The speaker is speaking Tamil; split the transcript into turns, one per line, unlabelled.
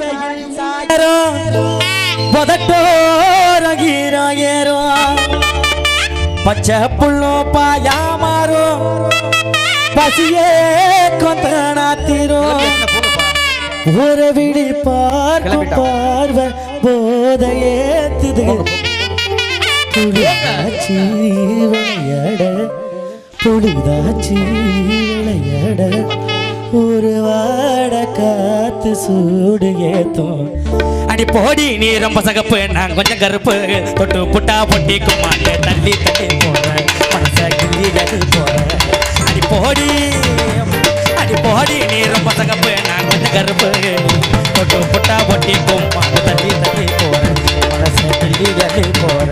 சாயரும் புதட்டோரகீராயரும் பச்சை புள்ளோ பாயா மாறும். பசியே கொந்தனாத்திரும். ஒரு விழி பார்க்கும் பார்வை போதையேத்துது புலிதாச்சி விளையாட புலிதாச்சி விளையாட ஒரு காத்து சூடு ஏத்தும் அடி போடி நீ ரொம்ப சகப்பு நான் கொஞ்சம் கருப்பு. தொட்டு புட்டா பொட்டி குமாண்ட தள்ளி தள்ளி போறேன் மனச கிள்ளி கட்டு போறேன் அடி போடி அடி போடி நீ ரொம்ப சகப்பு நான் கொஞ்சம் கருப்பு. தொட்டு புட்டா பொட்டி கும்மாண்ட தள்ளி தள்ளி போறேன் மனச கிள்ளி கட்டி போறேன்